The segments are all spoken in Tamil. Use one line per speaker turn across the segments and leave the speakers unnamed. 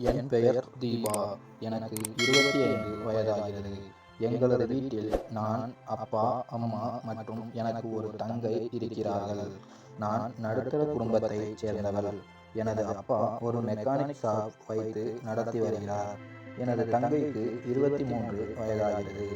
என் பெயர் தீபா. எனக்கு இருபத்தி ஐந்து வயதாகிறது. எங்களது வீட்டில் நான் அப்பா அம்மா மற்றும் எனக்கு ஒரு தங்கை இருக்கிறார்கள். நான் நடுத்தர குடும்பத்தைச் சேர்ந்தவள். எனது அப்பா ஒரு மெக்கானிக் ஷாப் வைத்து நடத்தி வருகிறார். எனது தங்கைக்கு இருபத்தி மூன்று வயதாகிறது.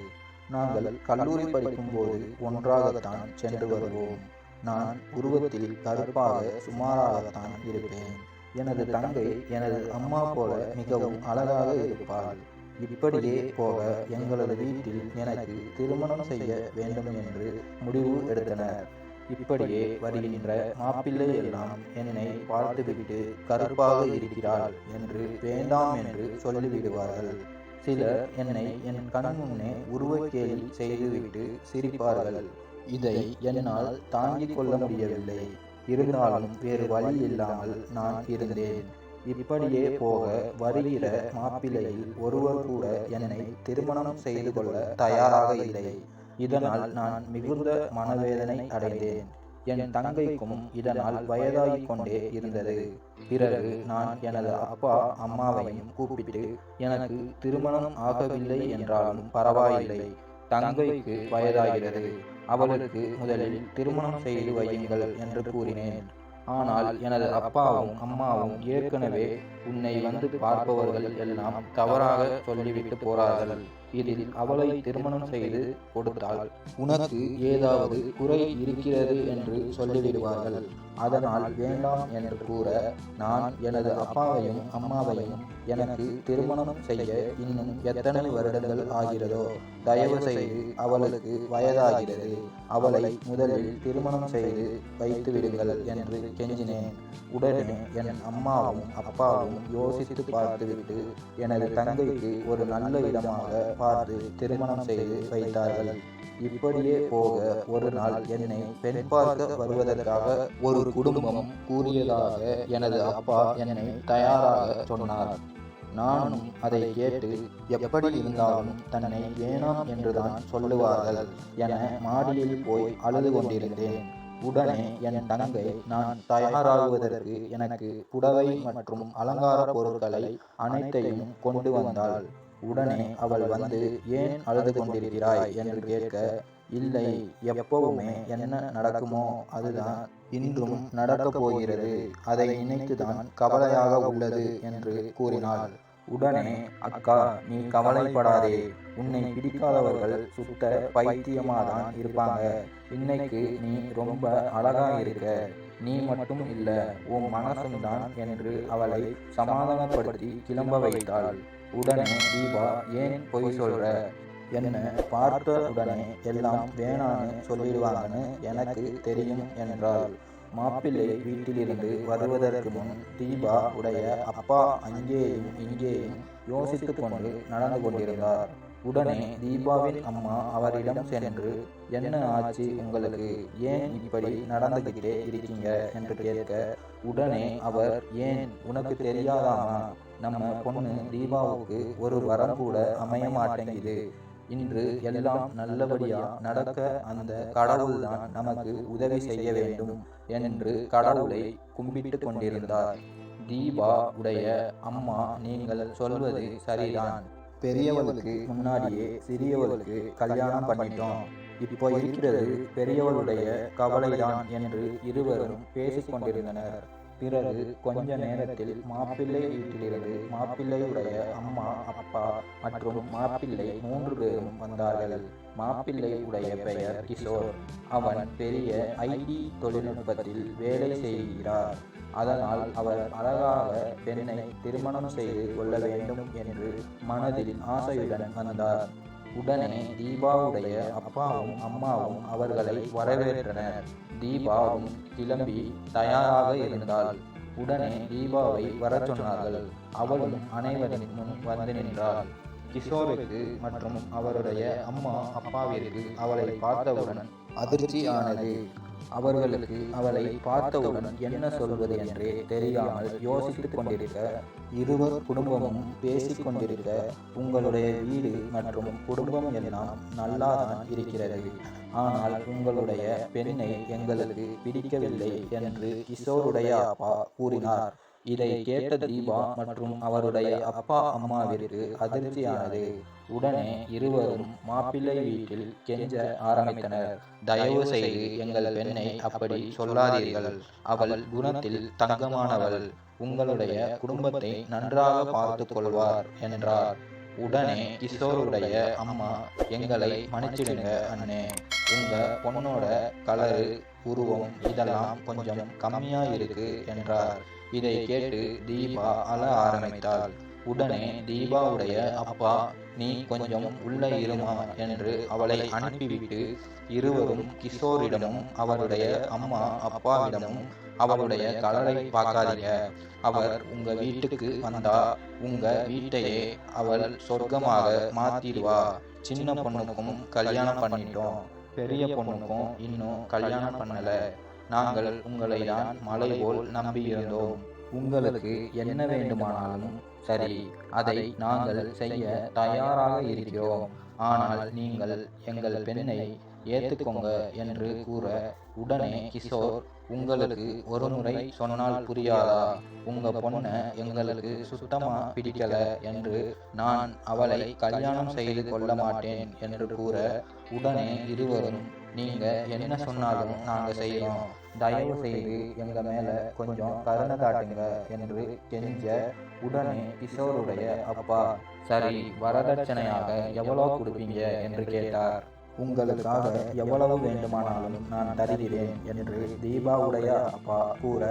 நாங்கள் கல்லூரி படிக்கும்போது ஒன்றாகத்தான் சென்று வருவோம். நான் உருவத்தில் கருப்பாக சுமாராகத்தான் இருப்பேன். எனது தங்கை எனது அம்மா போல மிகவும் அழகாக இருப்பாள். இப்படியே போக எங்களது வீட்டில் எனக்கு திருமணம் செய்ய வேண்டும் என்று முடிவு எடுத்தனர். இப்படியே வருகின்ற மாப்பிள்ளை எல்லாம் என்னை பார்த்துவிட்டு கருப்பாக இருக்கிறாள் என்று வேண்டாம் என்று சொல்லிவிடுவார்கள். சிலர் என்னை என் கண் முன்னே உருவக்கேலி செய்துவிட்டு சிரிப்பார்கள். இதை என்னால் தாங்கிக் கொள்ள முடியவில்லை. இருந்தாலும் வேறு வழி இல்லாமல் நான் இருந்தேன். இப்படியே போக வருகிற மாப்பிள்ளையில் ஒருவர் கூட என்னை திருமணம் செய்து கொள்ள தயாராக இல்லை. இதனால் நான் மிகுந்த மனவேதனை அடைந்தேன். என் தங்கைக்கும் இதனால் வயதாகிக் கொண்டே இருந்தது. பிறகு நான் எனது அப்பா அம்மாவையும் கூப்பிட்டு எனக்கு திருமணம் ஆகவில்லை என்றாலும் பரவாயில்லை. தங்கைக்கு வயதாகிறது. அவளுக்கு முதலில் திருமணம் செய்து வையுங்கள் என்று கூறினேன். ஆனால் எனது அப்பாவும் அம்மாவும் ஏற்கனவே உன்னை வந்து பார்ப்பவர்கள் எல்லாம் தவறாக சொல்லிவிட்டு போறார்கள். இதில் அவளை திருமணம் செய்து கொடுத்தால் உனக்கு ஏதாவது குறை இருக்கிறது என்று சொல்லிவிடுவார்கள். அதனால் வேண்டாம் என்று கூற நான் எனது அப்பாவையும் அம்மாவையும் எனக்கு திருமணம் செய்ய இன்னும் எத்தனை வருடங்கள் ஆகிறதோ தயவு செய்து அவளுக்கு வயதாகிறது. அவளை முதலில் திருமணம் செய்து வைத்து விடுங்கள் என்று கெஞ்சினேன். உடனே என் அம்மாவும் அப்பாவும் யோசித்து பார்த்துவிட்டு எனது தங்கைக்கு ஒரு நல்ல இடமாக பார்த்து திருமணம் செய்து வைத்தார்கள். இப்படியே போக ஒரு நாள் என்னை பெண் பார்க்க வருவதற்காக ஒரு ஒரு குடும்பம் கூறியதாக எனது அப்பா என்னை தயாராக சொன்னார். நானும் அதை கேட்டு எப்படி இருந்தாலும் தன்னை வேணாம் என்றுதான் சொல்லுவார்கள் என மாடியில் போய் அழுது கொண்டிருந்தேன். உடனே என் தங்கை நான் தயாராகுவதற்கு எனக்கு புடவை மற்றும் அலங்கார பொருட்களை அனைத்தையும் கொண்டு வந்தாள். உடனே அவள் வந்து ஏன் அழுது கொண்டிருக்கிறாய்? என்று கேட்க இல்லை எப்பவுமே என்ன நடக்குமோ அதுதான் இன்றும் நடக்கப் போகிறது. அதை நினைத்துதான் கவலையாக உள்ளது என்று கூறினாள். உடனே அக்கா நீ கவலைப்படாதே. உன்னை பிடிக்காதவர்கள் சுத்த பைத்தியமாதான் இருப்பாங்க. இன்னைக்கு நீ ரொம்ப அழகா இருக்க. நீ மட்டும் இல்ல உன் மனசும் தான் என்று அவளை சமாதானப்படுத்தி கிளம்ப வைத்தாள். உடனே தீபா ஏன் பொய் சொல்ற? என்ன பார்த்த உடனே எல்லாம் வேணான்னு சொல்லிடுவாங்கன்னு எனக்கு தெரியும் என்றாள். மாப்பிள்ளை வீட்டிலிருந்து வருவதற்கு முன் தீபா உடைய அப்பா அங்கேயும் இங்கேயும் யோசித்துக் கொண்டு நடந்து கொண்டிருந்தார். உடனே தீபாவின் அம்மா அவரிடம் சென்று என்ன ஆச்சு உங்களுக்கு? ஏன் இப்படி நடந்துகிட்டே இருக்கீங்க? என்று கேட்க உடனே அவர் ஏன்? உனக்கு தெரியாதாமா? நம்ம பொண்ணு தீபாவுக்கு ஒரு வரம் கூட அமைய மாட்டேங்குது. இன்று எல்லாம் நல்லபடியா நடக்க அந்த கடவுள்தான் நமக்கு உதவி செய்ய வேண்டும் என்று கடவுளை கும்பிட்டு கொண்டிருந்தார். தீபா உடைய அம்மா நீங்கள் சொல்வது சரிதான். பெரியவளுக்கு முன்னாடியே சிறியவளுக்கு கல்யாணம் பண்ணிட்டோம். இப்போ இருக்கிறது பெரியவளுடைய கவலைதான் என்று இருவரும் பேசிக் கொண்டிருந்தனர். பிறகு கொஞ்ச நேரத்தில் மாப்பிள்ளை வீட்டிலிருந்து மாப்பிள்ளையுடைய அம்மா அப்பா மற்றும் மாப்பிள்ளை மூன்று பேரும் வந்தார்கள். மாப்பிள்ளை உடைய பெயர் கிஷோர். அவன் பெரிய ஐடி தொழில்நுட்பத்தில் வேலை செய்கிறார். அதனால் அவர் அழகாக பெண்ணை திருமணம் செய்து கொள்ள வேண்டும் என்று மனதில் ஆசையுடன் வந்தார். உடனே தீபாவுடைய அப்பாவும் அம்மாவும் அவர்களை வரவேற்றனர். தீபாவும் கிளம்பி தயாராக இருந்தாள். உடனே தீபாவை வரச் சொன்னார்கள். அவளும் அனைவரின் முன் வந்து நின்றாள். கிஷோருக்கு மற்றும் அவருடைய அம்மா அப்பாவிற்கு அவளை பார்த்தவுடன் அதிர்ச்சி ஆனது அவர்களுக்கு அவளை பார்த்தவுடன் என்ன சொல்வது என்றே தெரியாமல் யோசித்துக் கொண்டிருக்க இருவர் குடும்பமும் பேசிக் கொண்டிருக்க உங்களுடைய வீடு மற்றும் குடும்பம் எல்லாம் நல்லாதான் இருக்கிறது. ஆனால் உங்களுடைய பெண்ணை எங்களுக்கு பிடிக்கவில்லை என்று கிஷோருடைய அப்பா கூறினார். இதை கேட்ட தீபா மற்றும் அவருடைய அப்பா அம்மாவிற்கு அதிர்ச்சியானது. உடனே இருவரும் மாப்பிள்ளை வீட்டில் கெஞ்ச ஆரம்பித்தனர். தயவு செய்து எங்கள் பெண்ணை அப்படி சொல்லாதீர்கள். அவள் குணத்தில் தங்கமானவள். உங்களுடைய குடும்பத்தை நன்றாக பார்த்து கொள்வார் என்றார். உடனே கிஷோருடைய அம்மா எங்களை மன்னிச்சிடுங்க அண்ணே. உங்க பொண்ணோட கலரு உருவம் இதெல்லாம் கொஞ்சம் கம்மியா இருக்கு என்றார். இதை கேட்டு தீபா அழ ஆரம்பித்தாள். உடனே தீபாவுடைய அப்பா நீ கொஞ்சம் உள்ளே இருமா என்று அவளை அனுப்பிவிட்டு இருவரும் கிஷோரிடமும் அவருடைய அம்மா அப்பாவிடமும் அவளுடைய கலரை பார்க்காதீங்க. அவர் உங்க வீட்டுக்கு வந்தா உங்க வீட்டையே அவள் சொர்க்கமாக மாத்திடுவா. சின்ன பொண்ணுக்கும் கல்யாணம் பண்ணிட்டோம். பெரிய பொண்ணுக்கும் இன்னும் கல்யாணம் பண்ணல. நாங்கள் உங்களை தான் மலை போல் நம்பியிருந்தோம். உங்களுக்கு என்ன வேண்டுமானாலும் சரி அதை நாங்கள் செய்ய தயாராக இருக்கிறோம். ஆனால் நீங்கள் எங்கள் பெண்ணை ஏத்துக்கோங்க என்று கூற உடனே கிஷோர் உங்களுக்கு ஒரு முறை சொன்னால் புரியாதா? உங்க பொண்ணை எங்களுக்கு சுத்தமா பிடிக்கல என்று நான் அவளை கல்யாணம் செய்து கொள்ள மாட்டேன் என்று கூற உடனே இருவரும் நீங்க என்ன சொன்னாலும் நாங்க செய்யறோம் தயவு செய்து எங்க மேல கொஞ்சம் கருணை காட்டுங்க என்று கெஞ்ச உடனே கிஷோருடைய அப்பா சரி வரதட்சணையாக எவ்வளோ கொடுப்பீங்க? என்று கேட்டார். உங்களுக்காக எவ்வளவு வேண்டுமானாலும் நான் தருகிறேன் என்று தீபாவுடைய அப்பா கூற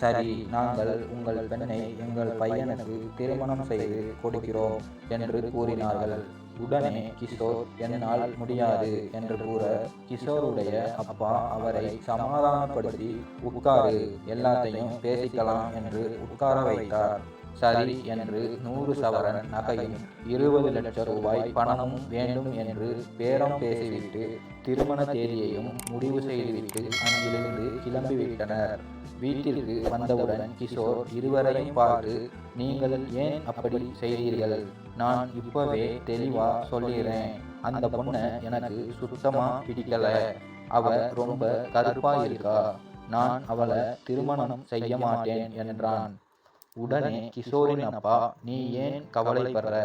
சரி நாங்கள் உங்கள் பெண்ணை எங்கள் பையனுக்கு திருமணம் செய்து கொடுக்கிறோம் என்று கூறினார்கள். உடனே கிஷோர் என்னால் முடியாது என்று கூற கிஷோருடைய அப்பா அவரை சமாதானப்படுத்தி உட்காரு எல்லாத்தையும் பேசிக்கலாம் என்று உட்கார வைத்தார். சரி என்று நூறு சவரன் நகையும் இருபது லட்சம் ரூபாய் பணமும் வேண்டும் என்று பேரம் பேசிவிட்டு திருமண தேதியையும் முடிவு செய்துவிட்டு அங்கிருந்து கிளம்பிவிட்டனர். வீட்டிற்கு வந்தவுடன் கிஷோர் இருவரையும் பார்த்து நீங்கள் ஏன் அப்படி செய்தீர்கள் நான் இப்பவே தெளிவா சொல்லிடுறேன் அந்த பொண்ணை எனக்கு சுத்தமா பிடிக்கல. அவ ரொம்ப கருப்பா இருக்கா. நான் அவளை திருமணம் செய்ய மாட்டேன் என்றான். உடனே கிஷோரின் அப்பா நீ ஏன் கவலைப்படுற?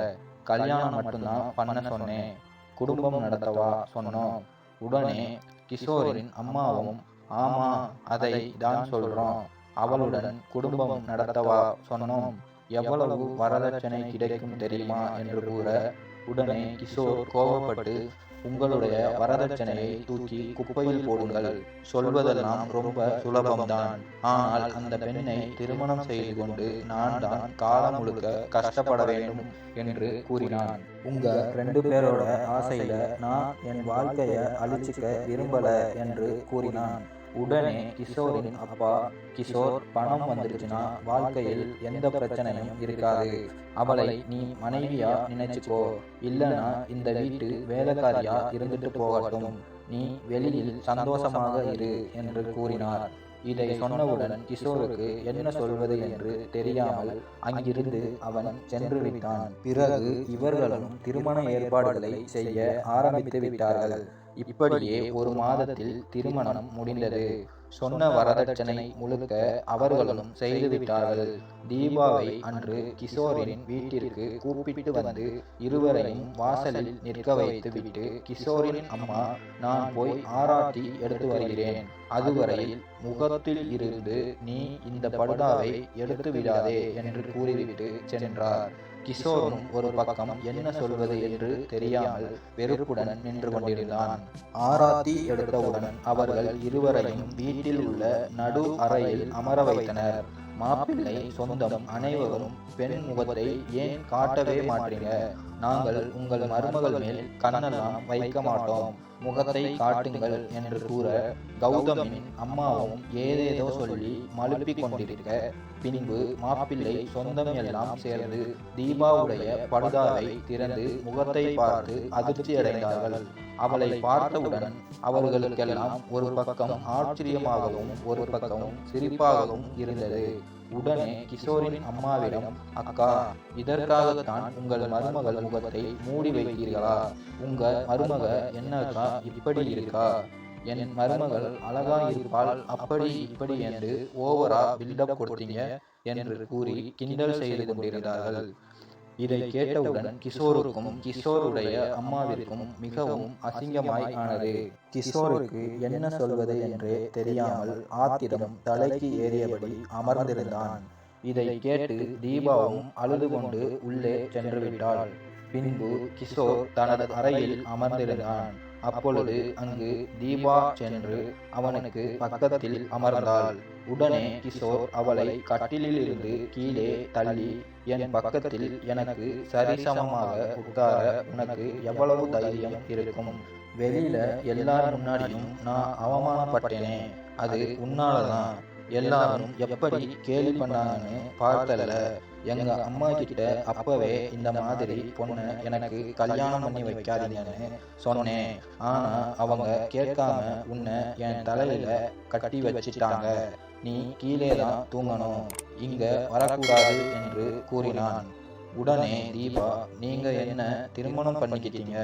கல்யாணம் மட்டும்தான் பண்ண சொன்னேன். குடும்பம் நடத்தவா? சொன்னோம். உடனே கிஷோரின் அம்மாவும் ஆமா அதை தான் சொல்றோம். அவளுடன் குடும்பம் நடத்தவா? சொன்னோம். எவ்வளவு வரதட்சணை கிடைக்கும் தெரியுமா? என்று கூற உடனே கிஷோர் கோபப்பட்டு உங்களுடைய வரதட்சணையை தூக்கி குப்பையில் போடுங்கள். சொல்வதெல்லாம் ரொம்ப சுலபம்தான். ஆனால் அந்த பெண்ணை திருமணம் செய்து கொண்டு நான் தான் காலம் முழுக்க கஷ்டப்பட வேண்டும் என்று கூறினான். உங்க ரெண்டு பேரோட ஆசையில நான் என் வாழ்க்கைய அழிச்சுக்க விரும்பல என்று கூறினான். உடனே கிஷோரின் அப்பா கிஷோர் பணம் வந்துருச்சுன்னா வாழ்க்கையில் எந்த பிரச்சனையும் இருக்காது. அவளை நீ மனைவியா நினைச்சுக்கோ. இல்லனா இந்த வீட்டு வேலைக்காரியா இருந்துட்டு போகட்டும். நீ வெளியில் சந்தோஷமாக இரு என்று கூறினார். இதை சொன்னவுடன் கிஷோருக்கு என்ன சொல்வது என்று தெரியாமல் அங்கிருந்து அவன் சென்று விட்டான். பிறகு இவர்களும் திருமண ஏற்பாடுகளை செய்ய ஆரம்பித்து விட்டார்கள். இப்படியே ஒரு மாதத்தில் திருமணம் முடிந்தது. சொன்ன வரதட்சணை முழுக்க அவர்களும் செய்து விட்டார்கள் தீபாவை அன்று கிஷோரின் வீட்டிற்கு கூப்பிட்டு வந்து இருவரையும் வாசலில் நிற்க வைத்து விட்டு கிஷோரின் அம்மா நான் போய் ஆராத்தி எடுத்து வருகிறேன். அதுவரையில் முகத்தில் இருந்து நீ இந்த படுதாவை எடுத்து விடாதே என்று கூறிவிட்டு சென்றார். கிஷோரும் ஒரு பக்கம் என்ன சொல்வது என்று தெரியாமல் வெறுப்புடன் நின்று கொண்டிருந்தான். ஆராத்தி எடுத்தவுடன் அவர்கள் இருவரையும் வீட்டில் உள்ள நடு அறையில் அமர வைத்தனர். மாப்பிள்ளை சொந்தம் அனைவரும் பெண் முகத்தை ஏன் காட்டவே மாட்டீங்க? நாங்கள் உங்கள் மருமகள் மேல் கண்ணெல்லாம் வைக்க மாட்டோம். முகத்தை காட்டுங்கள் என்று கூற கௌதமின் அம்மாவும் ஏதேதோ சொல்லி மழுப்பிக் கொண்டிருக்க பின்பு மாப்பிள்ளை சொந்தம் எல்லாம் சேர்ந்து தீபாவுடைய படுதாவை திறந்து முகத்தை பார்த்து அதிர்ச்சி அடைந்தார்கள் அவளை பார்த்தவுடன் அவர்களுக்கெல்லாம் ஒரு பக்கம் ஆச்சரியமாகவும் ஒரு பக்கம் சிரிப்பாகவும் இருந்தது. உடனே கிஷோரின் அம்மாவிடம் அக்கா இதற்காகத்தான் உங்கள் மருமகள் முகத்தை மூடி வைத்தீர்களா? உங்க மருமக என்னக்கா இப்படி இருக்கா? என் மருமகள் அழகா இருப்பாள் அப்படி இப்படி என்று ஓவரா பில்டப் கொடுத்தீங்க என்று கூறி கிண்டல் செய்து கொண்டிருந்தார்கள். இதை கேட்டவுடன் கிஷோருக்கும் கிஷோருடைய அம்மாவிற்கும் மிகவும் அசிங்கமாய் ஆனது. கிஷோருக்கு என்ன சொல்வது என்று தெரியாமல் ஆத்திரம் தலைக்கு ஏறியபடி அமர்ந்திருந்தான். இதை கேட்டு தீபாவும் அழுது கொண்டு உள்ளே சென்று விட்டாள் பின்பு கிஷோர் தனது அறையில் அமர்ந்திருந்தான். அப்பொழுது அங்கு தீபா சென்று அவனுக்கு பக்கத்தில் அமர்ந்தாள். உடனே கிஷோர் அவளை கட்டிலில் இருந்து கீழே தள்ளி என் பக்கத்தில் எனக்கு சரிசமமாக உட்கார உனக்கு எவ்வளவு தைரியம் இருக்கும்? வெளியில எல்லார் முன்னாடியும் நான் அவமானப்பட்டேனே. அது உன்னாலதான். எல்லாரும் எப்படி கேலி பண்ணாங்கன்னு பார்த்தல எங்க அம்மா கிட்ட அப்பவே இந்த மாதிரி பொண்ணு எனக்கு கல்யாணம் பண்ணி வைக்காதீங்கன்னு சொன்னேன். ஆனா அவங்க கேட்காம உன்னை என் தலையில கட்டி வச்சிட்டாங்க. நீ கீழே தான் தூங்கணும். இங்க வரக்கூடாது என்று கூறினான். உடனே தீபா நீங்க என்ன திருமணம் பண்ணிக்கிட்டீங்க?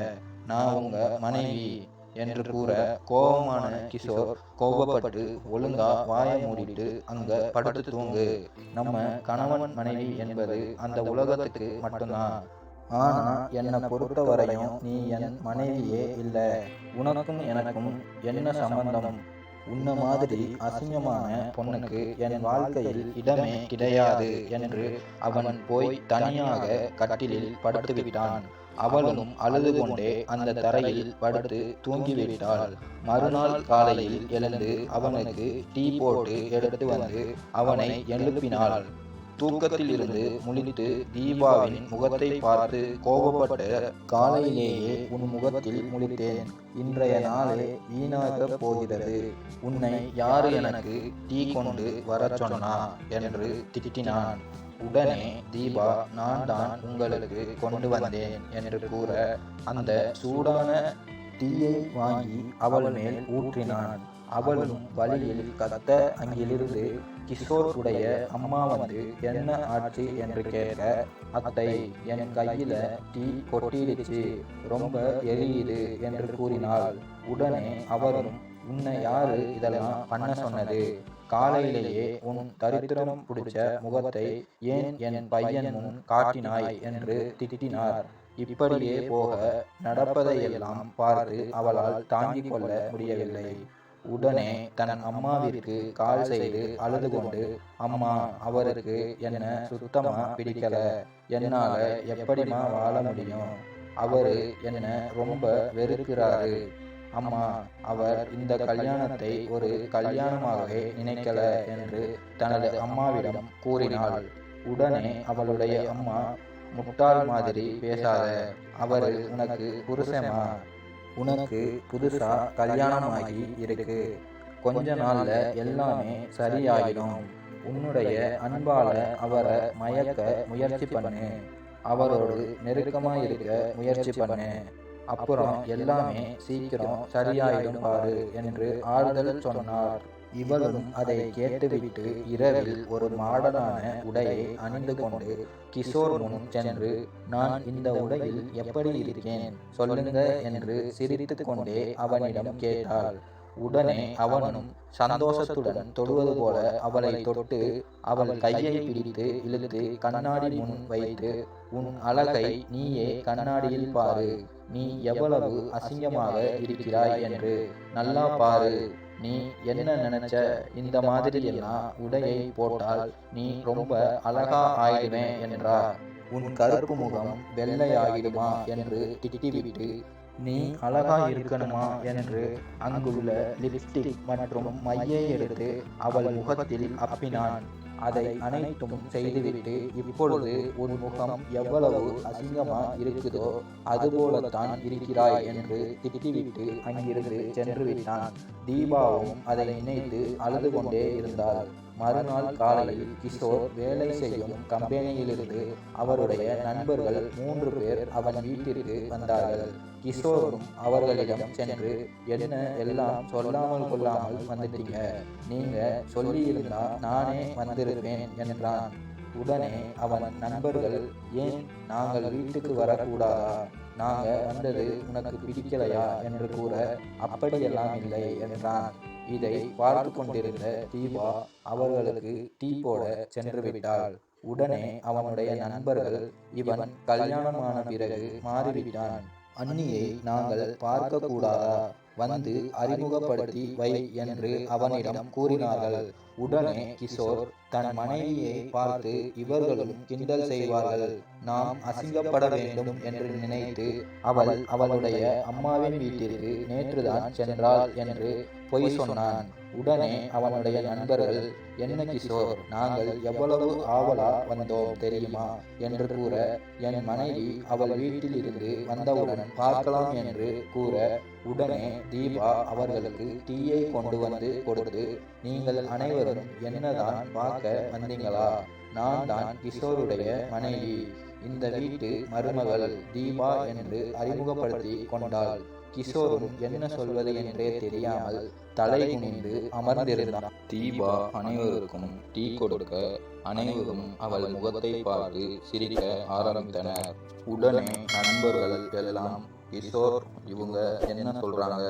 நான் உங்க மனைவி. என்று கூற கோபமான கிஷோர் கோபப்பட்டு ஒழுங்கா வாயை மூடிட்டு அங்க படுத்து தூங்கு. நம்ம கணவன் மனைவி என்பது அந்த உலகத்துக்கு மட்டும்தான். ஆனா என்னை பொறுத்த வரையும் நீ என் மனைவியே இல்லை. உனக்கும் எனக்கும் என்ன சம்பந்தம்? உன்ன மாதிரி அசிங்கமான பொண்ணுக்கு என் வாழ்க்கையில் இடமே கிடையாது என்று அவன் போய் தனியாக கட்டிலில் படுத்து விட்டான் அவளும் அழுது கொண்டே அந்த தரையில் படுத்து தூங்கிவிட்டாள். மறுநாள் காலையில் எழுந்து அவனுக்கு டீ போட்டு எடுத்து வந்து அவனை எழுப்பினாள். தூக்கத்தில் இருந்து முழித்து தீபாவின் முகத்தை பார்த்து கோபப்பட்டு காலையிலேயே உன் முகத்தில் முழித்தேன். இன்றைய நாளே வீணாக போகிறது. உன்னை யாரு எனக்கு டீ கொண்டு வரச் சொன்னா என்று திட்டினான். உடனே தீபா நான் தான் உங்களுக்கு கொண்டு வந்தேன் என்று கூற அந்த சூடான டீயை வாங்கி அவள் மேல் ஊற்றினான். அவளும் வழியில் கத்த அங்கிலிருந்து கிஷோருடைய அம்மா வந்து என்ன ஆச்சு? என்று கேட்க அத்தை என் கையில டீ கொட்டிடுச்சு ரொம்ப எரியுது என்று கூறினாள். உடனே அவரும் உன்னை யாரு இதெல்லாம் பண்ண சொன்னது? காலையிலேயே உன் தரித்திரம் பிடிச்ச முகத்தை ஏன் என் பையன் முன் காட்டினாய் என்று திட்டினார். இப்படியே போக நடப்பதையெல்லாம் பார்த்து அவளால் தாங்கிக் கொள்ள முடியவில்லை. உடனே தன் அம்மாவிற்கு கால் செய்து அழுது கொண்டு அம்மா அவருக்கு என்ன சுத்தமா பிடிக்கல? என்னால எப்படிமா வாழ முடியும்? அவரு என்ன ரொம்ப வெறுக்கிறாரு. அம்மா அவர் இந்த கல்யாணத்தை ஒரு கல்யாணமாகவே நினைக்கல என்று தனது அம்மாவிடம் கூறினாள். உடனே அவளுடைய அம்மா முட்டாள் மாதிரி பேசாத. அவரு உனக்கு புருஷமா? உனக்கு புதுசா கல்யாணமாகி இருக்கு. கொஞ்ச நாள்ல எல்லாமே சரியாயிடும் உன்னுடைய அன்பால அவரை மயக்க முயற்சி பண்ணு. அவரோடு நெருக்கமா இருக்க முயற்சி பண்ணு. அப்புறம் எல்லாமே சீக்கிரம் சரியாயிடும் பாரு என்று ஆறுதல் சொன்னார். இவளும் அதை கேட்டுவிட்டு இரவில் ஒரு மாடனான உடையை அணிந்து கொண்டு கிஷோர் முன் சென்று நான் இந்த உடையில் எப்படி இருக்கேன்? சொல்லுங்க என்று சிரித்து கொண்டே அவனிடம் கேட்டாள். உடனே அவனும் சந்தோஷத்துடன் தொடுவது போல அவளை தொட்டு அவள் கையை பிடித்து இழுத்து கண்ணாடி முன் வைத்து உன் அழகை நீயே கண்ணாடியில் பாரு. நீ எவ்வளவு அசிங்கமாக இருக்கிறாய் என்று நல்லா பாரு. நீ என்ன நினைச்ச? இந்த மாதிரி எல்லாம் உடையை போட்டால் நீ ரொம்ப அழகா ஆயிடுவேன் என்றார் உன் கருப்பு முகம் வெள்ளையாகிடுமா என்று திட்டிவிட்டு நீ அழகா இருக்கணுமா என்று அங்குள்ள லிப்ஸ்டிக் மற்றும் மையை எடுத்து அவள் முகத்தில் அப்பினான். அதை அனைத்தும் செய்துவிட்டு இப்பொழுது உன் முகம் எவ்வளவு அசிங்கமா இருக்குதோ அதுபோலத்தான் இருக்கிறாய் என்று திட்டிவிட்டு அங்கிருந்து சென்று விட்டான் தீபாவும் அதை நினைத்து அழுது கொண்டே இருந்தாள். மறுநாள் காலையில் கிஷோர் வேலை செய்யும் கம்பெனியிலிருந்து அவருடைய நண்பர்கள் மூன்று பேர் அவன் வீட்டிற்கு வந்தார்கள். கிஷோரும் அவர்களிடம் சென்று என்ன எல்லாம் சொல்லாமல் கொள்ளாமல் வந்துட்டீங்க? நீங்க சொல்லியிருந்தா நானே வந்திருப்பேன் என்றான். உடனே அவன் நண்பர்கள் ஏன் நாங்கள் வீட்டுக்கு வரக்கூடாதா? நாங்க வந்தது உனக்கு பிடிக்கலையா? என்று கூற அப்படியெல்லாம் இல்லை என்றான். இதை பார்த்து கொண்டிருந்த தீபா அவர்களுக்கு டீ போட சென்று விட்டாள். உடனே அவனுடைய நண்பர்கள் இவன் கல்யாணமான பிறகு மாறிவிட்டான். அண்ணியை நாங்கள் பார்க்க கூடாதா வந்து அறிமுகப்படுத்தி வை என்று அவனிடம் கூறினார்கள். உடனே கிஷோர் தன் மனைவியை பார்த்து இவர்களும் கிண்டல் செய்வார்கள். நாம் அசிங்கப்பட வேண்டும் என்று நினைத்து அவள் அவளுடைய அம்மாவின் வீட்டிற்கு நேற்றுதான் சென்றாள் என்று பொய் சொன்னான். உடனே அவனுடைய நண்பர்கள் என்ன கிஷோர் நாங்கள் எவ்வளவு ஆவலா வந்தோம் தெரியுமா? என்று கூற என் மனைவி அவள் வீட்டில் இருந்து வந்தவுடன் பார்க்கலாம் என்று கூற உடனே தீபா அவர்களுக்கு டீயை கொண்டு வந்து கொடுத்து நீங்கள் அனைவரும் என்னதான் பார்க்க வந்தீங்களா? நான் தான் கிஷோருடைய மனைவி. இந்த வீட்டு மருமகள் தீபா என்று அறிமுகப்படுத்தி கொண்டாள். கிஷோரும் என்ன சொல்வது என்றே தெரியாமல் தலை குனிந்து அமர்ந்திருந்தான்.
தீபா அனைவருக்கும் டீ கொடுக்க அனைவரும் அவள் முகத்தை பார்த்து சிரிக்க ஆரம்பித்தனர். உடனே நண்பர்கள் எல்லாம் கிஷோர் இவங்க என்ன சொல்றாங்க?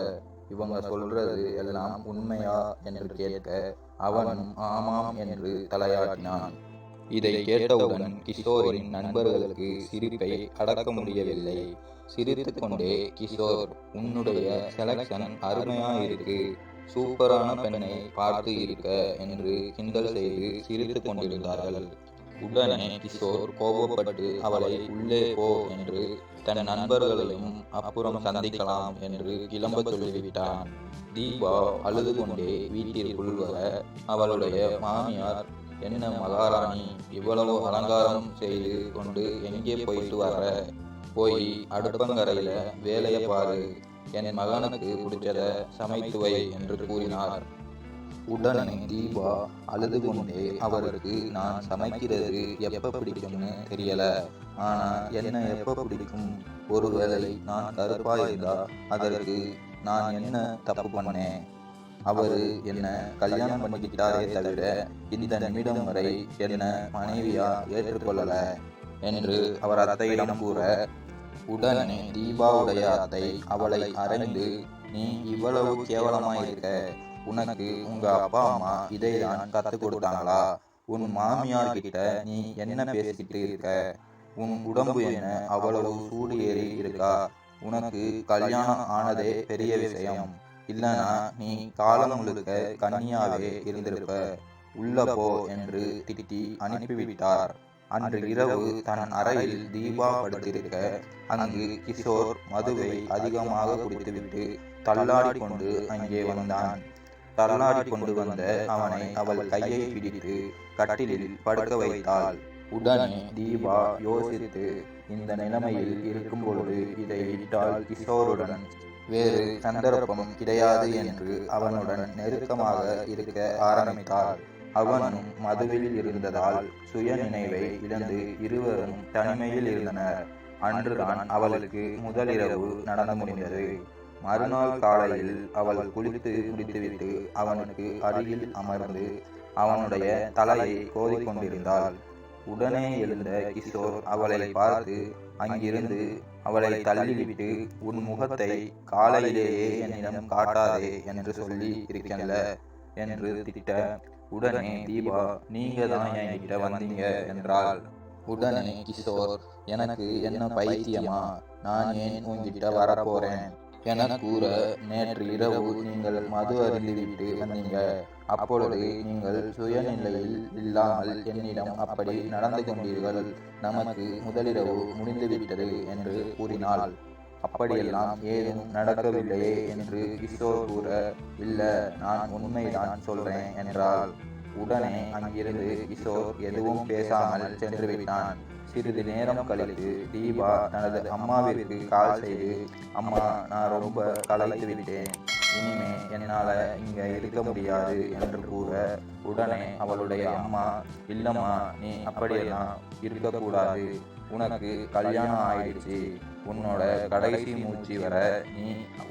இவங்க சொல்றது எல்லாம் உண்மையா என்று கேட்க அவனும் ஆமாம் என்று தலையாட்டினான். இதை கேட்டவுடன் கிஷோரின் நண்பர்களுக்கு சிரிப்பை அடக்க முடியவில்லை. சிரித்து கொண்டே கிஷோர் உன்னுடைய செலக்ஷன் அருமையா இருக்கு சூப்பரான பெண்ணை பார்த்து இருக்க என்று கிண்டல் செய்து சிரித்து கொண்டிருந்தார்கள். உடனே கிஷோர் கோபப்பட்டு அவளை உள்ளே போ என்று தன் நண்பர்களையும் அப்புறம் சந்திக்கலாம் என்று கிளம்ப சொல்லிவிட்டான். தீபா அழுது கொண்டே வீட்டிற்குள் வர அவளுடைய மாமியார் என்ன மகாராணி இவ்வளவு அலங்காரம் செய்து கொண்டு எங்கே போயிட்டு வர? போய் அடுப்பங்கரையில வேலையை பாரு. என் மகனுக்கு பிடிச்சத சமைத்து வை என்று கூறினார். உடனே தீபா அழுது கொண்டே அவருக்கு நான் சமைக்கிறது எப்ப பிடிக்கும்னு தெரியல. ஆனா என்ன எப்ப பிடிக்கும்? ஒருவேளை நான் கருப்பா இருந்தா அதற்கு நான் என்ன தப்பு பண்ணேன்? அவரு என்ன கல்யாணம் பண்ணிக்கிட்டாரே தவிர இந்த நிமிடம் வரை என்ன மனைவியா ஏற்றுக்கொள்ளல? என்று அவர் அத்தையிடம் கூற உடனே தீபாவுடைய அத்தை அவளை அறைந்து நீ இவ்வளவு கேவலமாயிருக்க. உனக்கு உங்க அப்பா அம்மா இதை தான் கத்து கொடுத்தாங்களா? உன் மாமியார் கிட்ட நீ என்ன பேசிக்கிட்டு இருக்க? உன் உடம்பு என்ன? அவ்வளவு சூடு ஏறி இருக்கா? உனக்கு கல்யாணம் ஆனதே பெரிய விஷயம். இல்லனா நீ காலம் முழுக்க கன்னியாவே இருந்திருப்ப. உள்ள போ என்று திட்டி அனுப்பிவிட்டார். அன்று இரவு தன் அறையில் தீபா படுத்திருக்க அங்கு கிஷோர் மதுவை அதிகமாக குடித்துவிட்டு தள்ளாடி கொண்டு அங்கே வந்தான். தள்ளாடி கொண்டு வந்த அவனை அவள் கையை பிடித்து கட்டிலில் படுக்க வைத்தாள். உடனே தீபா யோசித்து இந்த நிலைமையில் இருக்கும் பொழுது இதை விட்டால் கிஷோருடன் வேறு சந்தர்ப்பம் கிடையாது என்று அவனுடன் நெருக்கமாக இருக்க ஆரம்பித்தாள். அவனும் மதுவில் இருந்ததால் சுய நினைவை இழந்து இருவரும் தனிமையில் இருந்தனர். அன்றுதான் அவளுக்கு முதலிரவு நடந்து முடிந்தது. மறுநாள் காலையில் அவள் குளித்து முடித்துவிட்டு அவனுக்கு அருகில் அமர்ந்து அவனுடைய தலையை கோதிக்கொண்டிருந்தாள். உடனே எழுந்த கிஷோர் அவளை பார்த்து அங்கிருந்து அவளை தள்ளிவிட்டு உன் முகத்தை காலையிலேயே என்னிடம் காட்டாதே என்று சொல்லி இருக்கல என்று திட்ட உடனே தீபா நீங்க தான் என்கிட்ட வந்தீங்க என்றாள். உடனே கிஷோர் எனக்கு என்ன பைத்தியமா? நான் ஏன் உன்கிட்ட வரப்போறேன்? என கூற நேற்று இரவு நீங்கள் மது அருந்திவிட்டு வந்தீங்க. அப்பொழுது நீங்கள் சுயநிலையில் இல்லாமல் என்னிடம் அப்படி நடந்து கொண்டீர்கள். நமக்கு முதலிரவு முடிந்துவிட்டது என்று கூறினாள். அப்படியெல்லாம் ஏதும் நடக்கவில்லையே என்று கிஷோர் கூற இல்ல நான் உண்மைதான் சொல்றேன் என்றாள். உடனே அங்கிருந்து கிஷோர் எதுவும் பேசாமல் சென்று விட்டான். சிறிது நேரம் கழித்து தீபா தனது அம்மாவிற்கு கால் செய்து அம்மா நான் ரொம்ப களைத்து விட்டேன் இனிமே என்னால இங்க இருக்க முடியாது என்று கூற உடனே அவளுடைய அம்மா இல்லம்மா நீ அப்படியெல்லாம் இருக்கக்கூடாது. உனக்கு கல்யாணம் ஆயிடுச்சு. உன்னோட கடைசி மூச்சு வர நீ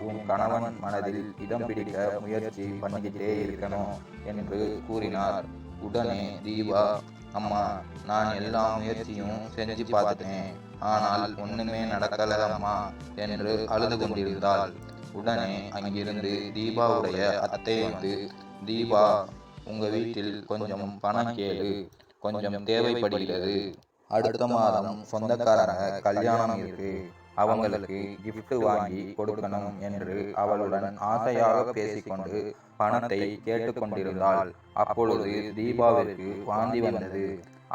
உன் கணவன் மனதில் இடம் பிடிக்க முயற்சி பண்ணிக்கிட்டே இருக்கணும் என்று கூறினார். உடனே தீபா அம்மா நான் எல்லா முயற்சியும் செஞ்சு பார்த்துட்டேன். ஆனால் ஒண்ணுமே நடக்கல அம்மா என்று அழுது கொண்டிருந்தாள். உடனே அங்கிருந்து தீபாவுடைய அத்தை வந்து தீபா உங்க வீட்டில் கொஞ்சம் பணம் கேளு. கொஞ்சம் தேவைப்படுகிறது. அடுத்த மாதம் சொந்தக்காரங்க கல்யாணம் இருக்கு. அவங்களுக்கு gift வாங்கி கொடுக்கணும் என்று அவளுடன் ஆசையாக பேசிக்கொண்டு பணத்தை கேட்டுக்கொண்டிருந்தாள். அப்பொழுது தீபாவிற்கு வாந்தி வந்தது.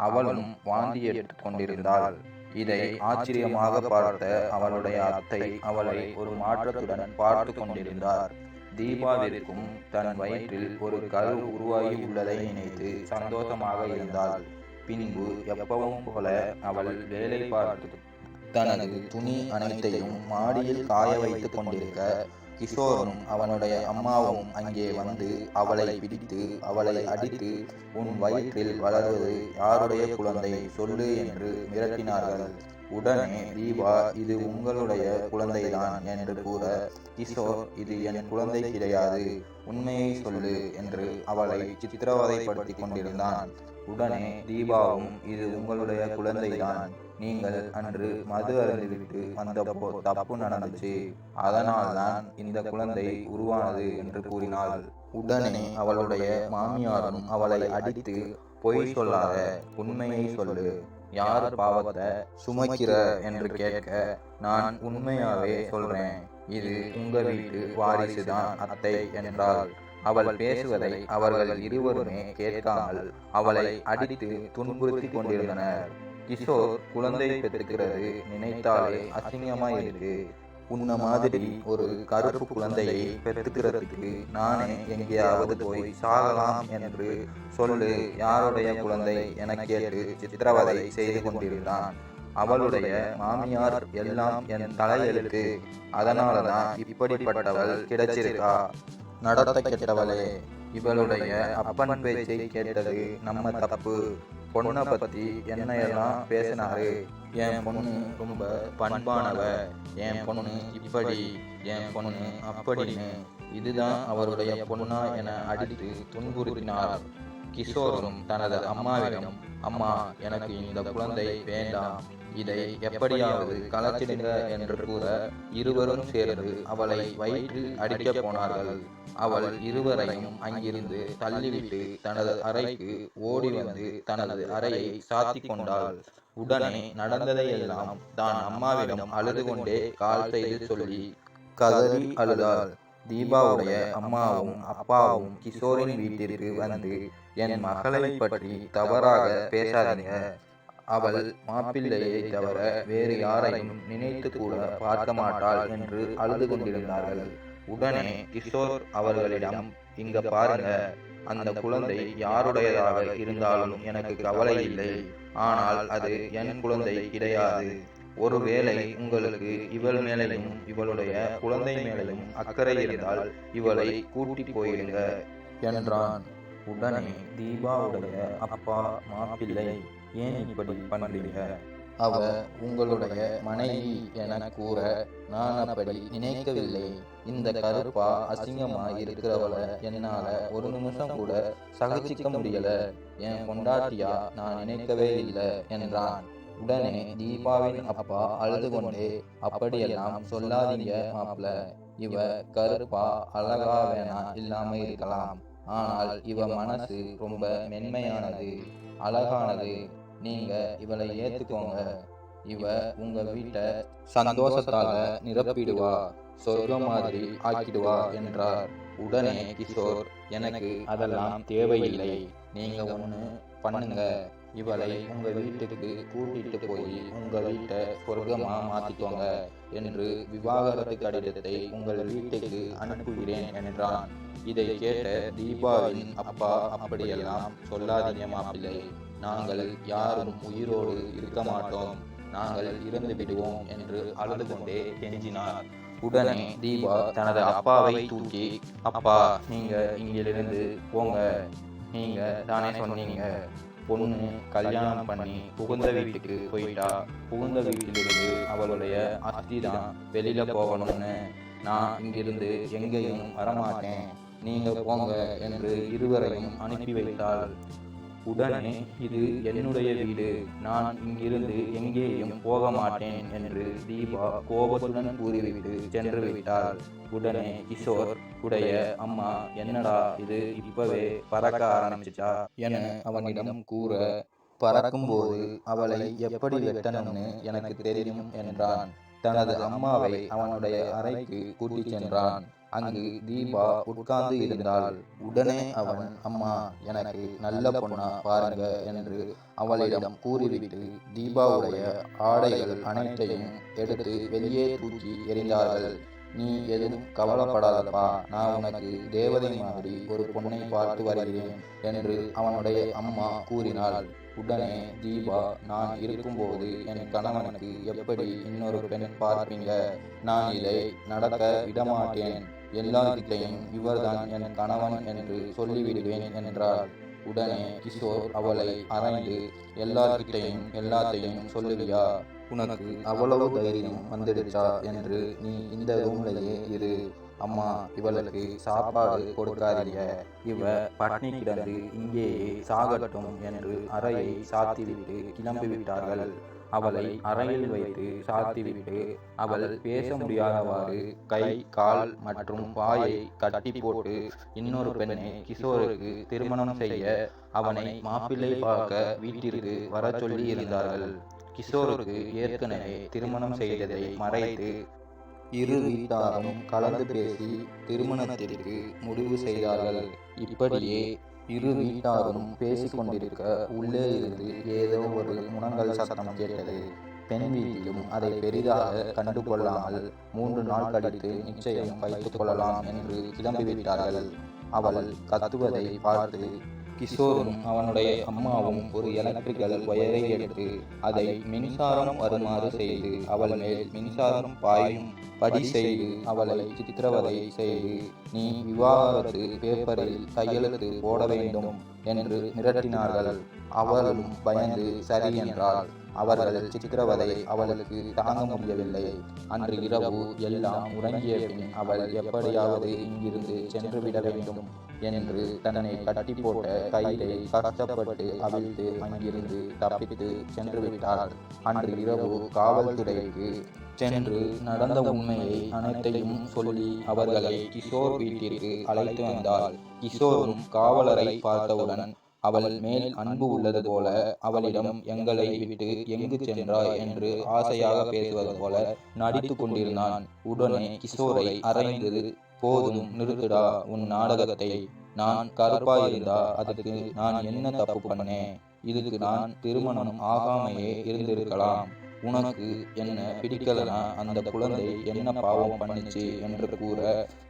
அவளும் வாந்தி எடுத்துக் கொண்டிருந்தாள். இதை ஆச்சரியமாக பார்த்த அவளுடைய அத்தை அவளை ஒரு மாற்றத்துடன் பார்த்து கொண்டிருந்தார். தீபாவிற்கும் தன் வயிற்றில் ஒரு கரு உருவாகி உள்ளதை நினைத்து சந்தோஷமாக இருந்தாள். பின்பு எப்பவும் போல அவள் வேலை பார்த்து தனது துணி அனைத்தையும் மாடியில் காய வைத்துக் கொண்டிருக்க கிஷோரும் அவனுடைய அம்மாவும் அங்கே வந்து அவளை பிடித்து அவளை அடித்து உன் வயிற்றில் வளர்வது யாருடைய குழந்தை? சொல்லு என்று மிரட்டினார்கள். உடனே தீபா இது உங்களுடைய குழந்தைதான் என்று கூற கிஷோர் இது என் குழந்தை கிடையாது உண்மையை சொல்லு என்று அவளை சித்திரவதைப்படுத்தி கொண்டிருந்தான். உடனே தீபாவும் இது உங்களுடைய குழந்தைதான் நீங்கள் அன்று மது அருந்திவிட்டு வந்தப்போ தப்பு நடந்துச்சு அதனால்தான் இந்த குழந்தை உருவானது என்று கூறினாள். உடனே அவளுடைய மாமியாரும் அவளை அடித்து பொய் சொல்லாத உண்மையை சொல்லு யார் பாவத்தை சுமக்கிற என்று கேட்க நான் உண்மையாவே சொல்றேன். இது உங்க வீட்டு வாரிசுதான் அத்தை என்றாள். அவள் பேசுவதை அவர்கள் இருவருமே கேட்காமல் அவளை அடித்து துன்புறுத்தி கொண்டிருந்தனர். கிஷோர் குழந்தை பெற்றுக்கிறது நினைத்தாலே அசிங்கமா இருக்கு. உன்ன மாதிரி ஒரு கருப்பு குழந்தையை பெற்றுக்கிறதுக்கு நானே எங்கேயாவது போய் சாகலாம் என்று சொல்லு. யாருடைய குழந்தை என கேட்டு சித்திரவதை செய்து கொண்டிருந்தான். அவளுடைய மாமியார் எல்லாம் என் தலையெழுத்து. அதனாலதான் இப்படிப்பட்டவள் கிடைச்சிருக்கா. நடத்த கெட்டவளே. இவளுடைய அப்பன் பேச்சை கேட்டது நம்ம தப்பு. பொண்ணை பத்தி என்ன எல்லாம் பேசினாரு? என் பொண்ணு ரொம்ப பண்பானவ. என் பொண்ணு இப்படி என் பொண்ணு அப்படின்னு. இதுதான் அவருடைய பொண்ணா என அடித்து துன்புறுத்தினார். கிஷோரும் தனது அம்மாவிடம் அம்மா எனக்கு இந்த குழந்தை வேண்டாம். இதை எப்படியாவது கலச்சிடுங்க என்று கூற இருவரும் சேர்ந்து அவளை வயிற்றில் அடிக்கப் போனார்கள். அவள் இருவரையும் அங்கிருந்து தள்ளிவிட்டு தனது அறைக்கு ஓடி வந்து தனது அறையை சாத்தி கொண்டாள். உடனே நடந்ததையெல்லாம் தான் அம்மாவிடம் அழுது கொண்டே கால் செய்து சொல்லி கதறி அழுதாள். தீபாவுடைய அம்மாவும் அப்பாவும் கிஷோரின் வீட்டிற்கு வந்து என் மகளை பற்றி தவறாக பேசாதீங்க. அவள் மாப்பிள்ளையை தவிர வேறு யாரையும் நினைத்து கூட பார்க்க மாட்டாள் என்று அழுது கொண்டிருந்தார்கள். உடனே கிஷோர் அவர்களிடம் இங்க பாருங்க அந்த குழந்தை யாருடையதாக இருந்தாலும் எனக்கு கவலை இல்லை. ஆனால் அது என் குழந்தை கிடையாது. ஒருவேளை உங்களுக்கு இவள் மேலையும் இவளுடைய குழந்தை மேலையும் அக்கறை இருந்தால் இவளை கூட்டி போயிடுங்க என்றான். உடனே தீபாவுடைய அப்பா மாப்பிள்ளை ஏன் இப்படி பண்றீங்க? அவ உங்களுடைய மனைவி என கூற நான் அப்படி நினைக்கவில்லை. இந்த கருப்பா அசிங்கமா இருக்கிறவள என்னால ஒரு நிமிஷம் கூட சகிச்சிக்க முடியல. என் கொண்டாட்டியா நான் நினைக்கவே இல்லை என்றான். உடனே தீபாவின் அப்பா அழுது கொண்டே அப்படியெல்லாம் சொல்லாதீங்க மாப்பிள இவ கருப்பா அழகா வேணா இல்லாம இருக்கலாம். ஆனால் இவ மனசு ரொம்ப மென்மையானது. அழகானது. நீங்க இவளை ஏத்துக்கோங்க. இவ உங்க வீட்டை சந்தோஷத்தால நிரப்பிடுவா. சொர்க்கம் மாதிரி ஆக்கிடுவா என்றார். உடனே கிஷோர் எனக்கு அதெல்லாம் தேவையில்லை. நீங்க ஒண்ணு பண்ணுங்க. இவளை உங்க வீட்டுக்கு கூட்டிட்டு போய் உங்க வீட்டை சொர்க்கமா மாத்திக்கோங்க என்று விவாகரத்து கடிதத்தை உங்கள் வீட்டுக்கு அனுப்புகிறேன் என்றான். இதை கேட்ட தீபாவின் அப்பா அப்படியெல்லாம் சொல்லாதீங்க மாப்பிள்ளை. நாங்கள் யாரும் உயிரோடு இருக்க மாட்டோம். நாங்கள் இறந்து விடுவோம் என்று அழுது கொண்டே கெஞ்சினார். உடனே தீபா தனது அப்பாவை தூக்கி அப்பா நீங்க இங்கிலிருந்து போங்க. நீங்க தானே சொன்னீங்க. பொண்ணு கல்யாணம் பண்ணி புகுந்த வீட்டுக்கு போயிட்டா. புகுந்த வீட்டிலிருந்து அவளுடைய அஸ்தி தான் வெளியில போகணும்னு. நான் இங்கிருந்து எங்கேயும் வரமாட்டேன். நீங்க போங்க என்று இருவரையும் அனுப்பி வைத்தாள். உடனே இது என்னுடைய வீடு. நான் இங்கிருந்து எங்கேயும் போக மாட்டேன் என்று தீபா கோபத்துடன் கூறிவிட்டு சென்று விட்டாள் உடனே கிஷோர் உடைய அம்மா என்னடா இது? இப்பவே பறக்க ஆரம்பிச்சிட்டா? என அவனிடம் கூற பறக்கும்போது அவளை எப்படி வெட்டணும்னு எனக்கு தெரியும் என்றான். தனது அம்மாவை அவனுடைய அறைக்கு கூட்டிச் சென்றான். அங்கு தீபா உட்கார்ந்து இருந்தாள் உடனே அவன் அம்மா எனக்கு நல்ல பொண்ணா பாருங்க என்று அவளிடம் கூறிவிட்டு தீபாவுடைய ஆடைகள் அனைத்தையும் எடுத்து வெளியே தூக்கி எறிந்தார்கள். நீ எதுவும் கவலைப்படாதப்பா நான் உனக்கு தேவதை மாதிரி ஒரு பொண்ணை பார்த்து வருகிறேன் என்று அவனுடைய அம்மா கூறினாள். உடனே தீபா நான் இருக்கும்போது என் கணவனுக்கு எப்படி இன்னொரு பெண் பார்ப்பீங்க? நான் இதை நடக்க விடமாட்டேன். எல்லார்கிட்டையும் இவர்தான் என் கணவன் என்று சொல்லிவிடுவேன் என்றாள். உடனே கிஷோர் அவளை அரைந்து எல்லார்கிட்டையும் எல்லாத்தையும் சொல்லுவியா? உனக்கு அவ்வளவு தைரியம் வந்துடுச்சா? என்று நீ இந்த ரூம்லயே இரு. அம்மா இவளுக்கு சாப்பாடு கொடுக்காதீங்க. இவ பட்னி கிடந்து இங்கேயே சாகட்டும் என்று அறையை சாத்திவிட்டு கிளம்பிவிட்டார்கள். அவளை அறையில் வைத்து சாத்திவிட்டு அவள் பேச முடியாதவாறு கை கால் மற்றும் வாயை கட்டி போட்டு இன்னொரு பெண்ணை கிஷோருக்கு திருமணம் செய்ய அவனை மாப்பிள்ளை பார்க்க வீட்டிற்கு வர சொல்லி இருந்தார்கள். கிஷோருக்கு ஏற்கனவே திருமணம் செய்ததை மறைத்து இரு வீட்டாரும் கலந்து பேசி திருமணத்திற்கு முடிவு செய்தார்கள். இப்படியே இரு வீட்டாரும் பேசிக்கொண்டிருக்க உள்ளே இருந்து ஏதோ ஒரு முனங்கல் சத்தம் கேட்டது. பெண் வீட்டிலும் அதை பெரிதாக கண்டுகொள்ளாமல் மூன்று நாள் கழித்து நிச்சயம் வைத்துக் கொள்ளலாம் என்று கிளம்பிவிட்டார்கள். அவள் கத்துவதை பார்த்து கிஷோரும் அவனுடைய அம்மாவும் ஒரு எலக்ட்ரிக்கல் ஒயரை எடுத்து அதை மின்சாரம் வருமாறு செய்து அவள் மேல் மின்சாரம் பாயும் படி செய்து அவளை சித்திரவதை செய்து நீ விவாகரத்து பேப்பரில் கையெழுத்து போட வேண்டும் என்று மிரட்டினார்கள். அவளும் பயந்து சரி என்றாள். அவர்கள் சித்திரவதை அவளுக்கு தாங்க முடியவில்லை. அன்று இரவு எல்லாம் உறங்கிய பின் அவள் எப்படியாவது இங்கிருந்து சென்று விட வேண்டும் என்று தன்னை கட்டி போட்ட கையிலே கஷ்டப்பட்டு அவிழ்த்து அங்கிருந்து தப்பித்து சென்று விட்டாள். அன்று இரவு காவல்துறைக்கு சென்று நடந்த உண்மையை அனைத்தையும் சொல்லி அவர்களை கிஷோர் வீட்டிற்கு அழைத்து வந்தாள். கிஷோரும் காவலரை பார்த்தவுடன் அவள் மேல் அன்பு உள்ளது போல அவளிடம் எங்களை விட்டு எங்கு சென்றாய் என்று ஆசையாக பேசுவது போல நடித்து கொண்டிருந்தான். உடனே கிஷோரை அறைந்து போதும் நிறுத்துடா உன் நாடகத்தை. நான் கருப்பாயிருந்தா அதுக்கு நான் என்ன தப்பு பண்ணேன்? இதுக்கு நான் திருமணம் ஆகாமையே இருந்திருக்கலாம். உனக்கு என்ன பிடிக்கலனா அந்த குழந்தை என்ன பாவம் பண்ணிச்சு என்று கூற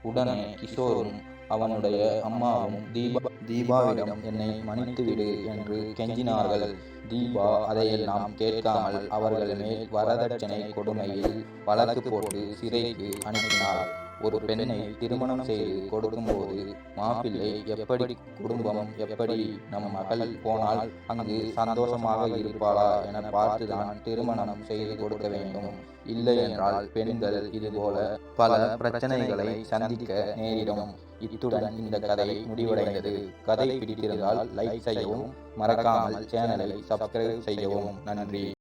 உடனே கிஷோரும் அவனுடைய அம்மாவும் தீபா தீபாவிடம் என்னை மன்னித்து விடு என்று கெஞ்சினார்கள். தீபா அதையெல்லாம் கேட்காமல் அவர்கள் மேல் வரதட்சணை கொடுமையில் வழக்கு போட்டு சிறைக்கு அனுப்பினார். ஒரு பெண்ணை திருமணம் செய்து கொடுக்கும்போது மாப்பிள்ளை எப்படி குடும்பம் எப்படி நம் மகள் போனால் அங்கு சந்தோஷமாக இருப்பாளா என பார்த்துதான் திருமணம் செய்து கொடுக்க வேண்டும். இல்லை என்றால் பெண்கள் இதுபோல பல பிரச்சனைகளை சந்திக்க நேரிடும். இத்துடன் இந்த கதை முடிவடைந்தது. கதை பிடித்திருந்தால் லைக் செய்யவும் மறக்காமல் சேனலை சப்ஸ்கிரைப் செய்யவும். நன்றி.